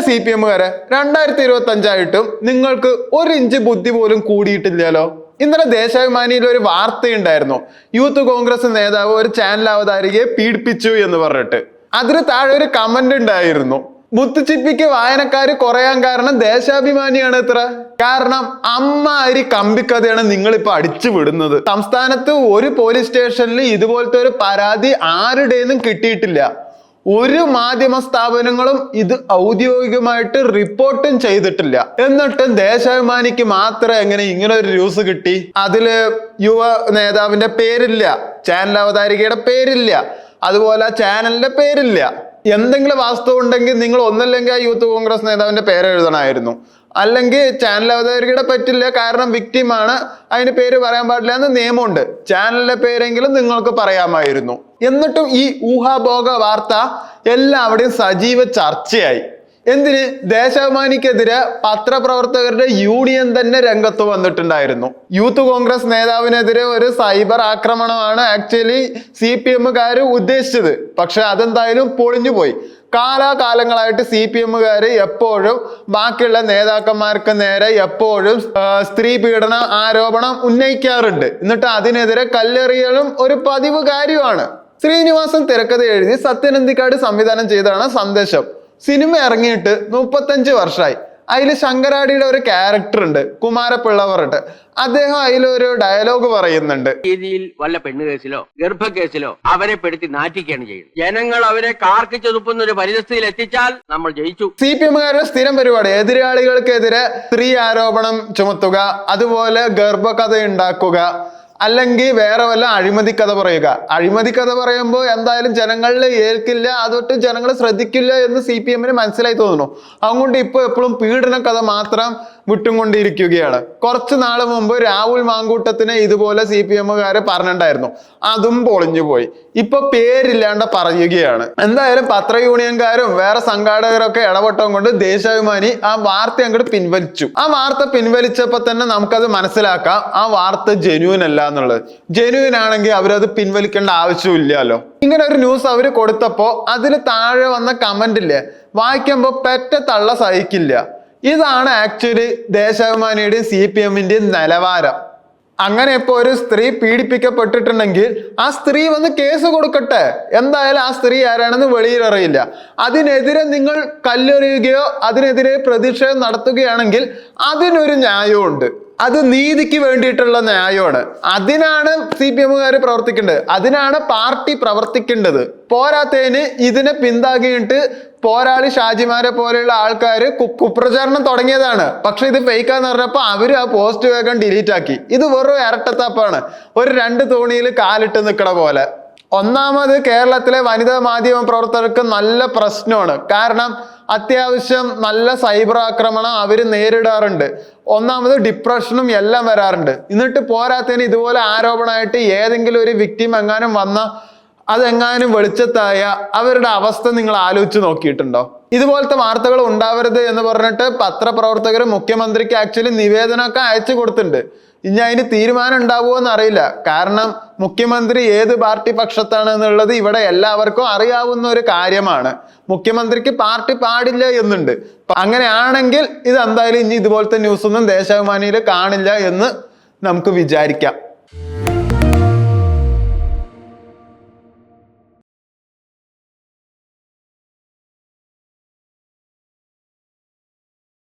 എന്റെ C P എമ്മുകാരെ രണ്ടായിരത്തി ഇരുപത്തി അഞ്ചായിട്ടും നിങ്ങൾക്ക് ഒരു ഇഞ്ച് ബുദ്ധി പോലും കൂടിയിട്ടില്ലല്ലോ. ഇന്നലെ ദേശാഭിമാനിയിൽ ഒരു വാർത്തയുണ്ടായിരുന്നു. യൂത്ത് കോൺഗ്രസ് നേതാവ് ഒരു ചാനൽ അവതാരികയെ പീഡിപ്പിച്ചു എന്ന് പറഞ്ഞിട്ട്. അതിന് താഴെ ഒരു കമന്റ് ഉണ്ടായിരുന്നു. മുത്തുച്ചിപ്പിക്ക് വായനക്കാർ കുറയാൻ കാരണം ദേശാഭിമാനിയാണ് ഇത്ര കാരണം അമ്മ അരി കമ്പിക്കഥയാണ് നിങ്ങൾ ഇപ്പൊ അടിച്ചു വിടുന്നത്. സംസ്ഥാനത്ത് ഒരു പോലീസ് സ്റ്റേഷനിൽ ഇതുപോലത്തെ ഒരു പരാതി ആരുടേന്നും കിട്ടിയിട്ടില്ല. ഒരു മാധ്യമ സ്ഥാപനങ്ങളും ഇത് ഔദ്യോഗികമായിട്ട് റിപ്പോർട്ടും ചെയ്തിട്ടില്ല. എന്നിട്ടും ദേശാഭിമാനിക്ക് മാത്രം എങ്ങനെ ഇങ്ങനെ ഒരു ന്യൂസ് കിട്ടി? അതിൽ യുവ നേതാവിന്റെ പേരില്ല. ചാനൽ അവതാരികയുടെ പേരില്ല. അതുപോലെ ചാനലിന്റെ പേരില്ല. എന്തെങ്കിലും വാസ്തവം ഉണ്ടെങ്കിൽ നിങ്ങൾ ഒന്നല്ലെങ്കിൽ ആ യൂത്ത് കോൺഗ്രസ് നേതാവിന്റെ പേര് എഴുതണമായിരുന്നു. അല്ലെങ്കിൽ ചാനൽ അവതാരികയുടെ പറ്റില്ല കാരണം വിക്ടിമാണ് അതിന് പേര് പറയാൻ പാടില്ല എന്ന് നിയമമുണ്ട്. ചാനലിന്റെ പേരെങ്കിലും നിങ്ങൾക്ക് പറയാമായിരുന്നു. എന്നിട്ടും ഈ ഊഹാഭോഗ വാർത്ത എല്ലാവരുടെയും സജീവ ചർച്ചയായി. എന്തിന്? ദേശാഭിമാനിക്കെതിരെ പത്രപ്രവർത്തകരുടെ യൂണിയൻ തന്നെ രംഗത്ത് വന്നിട്ടുണ്ടായിരുന്നു. യൂത്ത് കോൺഗ്രസ് നേതാവിനെതിരെ ഒരു സൈബർ ആക്രമണമാണ് ആക്ച്വലി സി പി എമ്മുകാർ ഉദ്ദേശിച്ചത്. പക്ഷെ അതെന്തായാലും പൊളിഞ്ഞുപോയി കാലാകാലങ്ങളായിട്ട് സി പി എമ്മുകാർ എപ്പോഴും ബാക്കിയുള്ള നേതാക്കന്മാർക്ക് നേരെ എപ്പോഴും സ്ത്രീ പീഡന ആരോപണം ഉന്നയിക്കാറുണ്ട്. എന്നിട്ട് അതിനെതിരെ കല്ലെറിയലും ഒരു പതിവ് കാര്യമാണ് ശ്രീനിവാസൻ തിരക്കഥ എഴുതി സത്യനന്ദിക്കാട് സംവിധാനം ചെയ്തതാണ് സന്ദേശം. സിനിമ ഇറങ്ങിയിട്ട് മുപ്പത്തഞ്ച് വർഷമായി അതിൽ ശങ്കരാടിയുടെ ഒരു ക്യാരക്ടർ ഉണ്ട് കുമാരപിള്ള പറഞ്ഞിട്ട്. അദ്ദേഹം അതിലൊരു ഡയലോഗ് പറയുന്നുണ്ട്. രീതിയിൽ വല്ല പെണ്ണ് കേസിലോ ഗർഭ കേസിലോ അവരെ പെടുത്തി നാറ്റിക്കുകയാണ് ചെയ്യുന്നത്. ജനങ്ങൾ അവരെ കാർക്ക് ചെതുപ്പുന്ന ഒരു പരിതസ്ഥിതിയിൽ എത്തിച്ചാൽ നമ്മൾ ജയിച്ചു. സി പി എമ്മുകാരുടെ സ്ഥിരം പരിപാടി എതിരാളികൾക്കെതിരെ സ്ത്രീ ആരോപണം ചുമത്തുക അതുപോലെ ഗർഭകഥ ഉണ്ടാക്കുക അല്ലെങ്കിൽ വേറെ വല്ല അഴിമതി കഥ പറയുക. അഴിമതി കഥ പറയുമ്പോൾ എന്തായാലും ജനങ്ങളിൽ ഏൽക്കില്ല അതൊട്ട് ജനങ്ങൾ ശ്രദ്ധിക്കില്ല എന്ന് സി പി എമ്മിന് മനസ്സിലായി തോന്നുന്നു. അതുകൊണ്ട് ഇപ്പൊ എപ്പോഴും പീഡന കഥ മാത്രം വിട്ടുകൊണ്ടിരിക്കുകയാണ്. കുറച്ച് നാൾ മുമ്പ് രാഹുൽ മാങ്കൂട്ടത്തിന് ഇതുപോലെ സി പി എമ്മുകാര് പറഞ്ഞിട്ടുണ്ടായിരുന്നു. അതും പൊളിഞ്ഞു പോയി. ഇപ്പൊ പേരില്ലാണ്ട് പറയുകയാണ്. എന്തായാലും പത്ര യൂണിയൻകാരും വേറെ സംഘാടകരൊക്കെ ഇടപെട്ടം കൊണ്ട് ദേശാഭിമാനി ആ വാർത്ത അങ്ങോട്ട് പിൻവലിച്ചു. ആ വാർത്ത പിൻവലിച്ചപ്പോൾ തന്നെ നമുക്കത് മനസ്സിലാക്കാം. ആ വാർത്ത ജെന്യൂൻ അല്ല എന്നുള്ളത്. ജെനുവിൻ ആണെങ്കിൽ അവരത് പിൻവലിക്കേണ്ട ആവശ്യമില്ലല്ലോ. ഇങ്ങനെ ഒരു ന്യൂസ് അവർ കൊടുത്തപ്പോൾ അതിൽ താഴെ വന്ന കമന്റ് ഇല്ലേ? വായിക്കുമ്പോൾ പെറ്റ തള്ള സഹിക്കില്ല. ഇതാണ് ആക്ച്വലി ദേശാഭിമാനിയുടെയും സി പി എമ്മിന്റെയും നിലവാരം. അങ്ങനെ ഇപ്പോൾ ഒരു സ്ത്രീ പീഡിപ്പിക്കപ്പെട്ടിട്ടുണ്ടെങ്കിൽ ആ സ്ത്രീ വന്ന് കേസ് കൊടുക്കട്ടെ. എന്തായാലും ആ സ്ത്രീ ആരാണെന്ന് വെളിയിൽ അറിയില്ല. അതിനെതിരെ നിങ്ങൾ കല്ലെറിയുകയോ അതിനെതിരെ പ്രതിഷേധം നടത്തുകയാണെങ്കിൽ അതിനൊരു ന്യായമുണ്ട് അത് നീതിക്ക് വേണ്ടിയിട്ടുള്ള ന്യായമാണ്. അതിനാണ് സി പി എമ്മുകാർ പ്രവർത്തിക്കേണ്ടത്. അതിനാണ് പാർട്ടി പ്രവർത്തിക്കേണ്ടത്. പോരാത്തതിന് ഇതിനെ പിന്താങ്ങിയിട്ട് പോരാളി ഷാജിമാരെ പോലെയുള്ള ആൾക്കാർ കുപ്രചാരണം തുടങ്ങിയതാണ്. പക്ഷെ ഇത് ഫേക്കാന്ന് പറഞ്ഞപ്പോൾ അവർ ആ പോസ്റ്റ് വേഗം ഡിലീറ്റ് ആക്കി. ഇത് വെറും ഇരട്ടത്താപ്പാണ് ഒരു രണ്ട് തോണിയിൽ കാലിട്ട് നിൽക്കണ പോലെ. ഒന്നാമത് കേരളത്തിലെ വനിതാ മാധ്യമ പ്രവർത്തകർക്ക് നല്ല പ്രശ്നമാണ്. കാരണം അത്യാവശ്യം നല്ല സൈബർ ആക്രമണം അവർ നേരിടാറുണ്ട്. ഒന്നാമത് ഡിപ്രഷനും എല്ലാം വരാറുണ്ട്. എന്നിട്ട് പോരാത്തതിന് ഇതുപോലെ ആരോപണമായിട്ട് ഏതെങ്കിലും ഒരു വിക്ടിം എങ്ങാനും വന്ന അതെങ്ങാനും വെളിച്ചത്തായ അവരുടെ അവസ്ഥ നിങ്ങൾ ആലോചിച്ച് നോക്കിയിട്ടുണ്ടോ? ഇതുപോലത്തെ വാർത്തകൾ ഉണ്ടാവരുത് എന്ന് പറഞ്ഞിട്ട് പത്രപ്രവർത്തകർ മുഖ്യമന്ത്രിക്ക് ആക്ച്വലി നിവേദനമൊക്കെ അയച്ചു കൊടുത്തിട്ടുണ്ട്. ഇനി അതിന് തീരുമാനം ഉണ്ടാവുമോ എന്ന് അറിയില്ല കാരണം മുഖ്യമന്ത്രി ഏത് പാർട്ടി പക്ഷത്താണ് എന്നുള്ളത് ഇവിടെ എല്ലാവർക്കും അറിയാവുന്ന ഒരു കാര്യമാണ്. മുഖ്യമന്ത്രിക്ക് പാർട്ടി പാടില്ല എന്നുണ്ട്. അങ്ങനെയാണെങ്കിൽ ഇത് എന്തായാലും ഇനി ഇതുപോലത്തെ ന്യൂസൊന്നും ദേശാഭിമാനിയിൽ കാണില്ല എന്ന് നമുക്ക് വിചാരിക്കാം.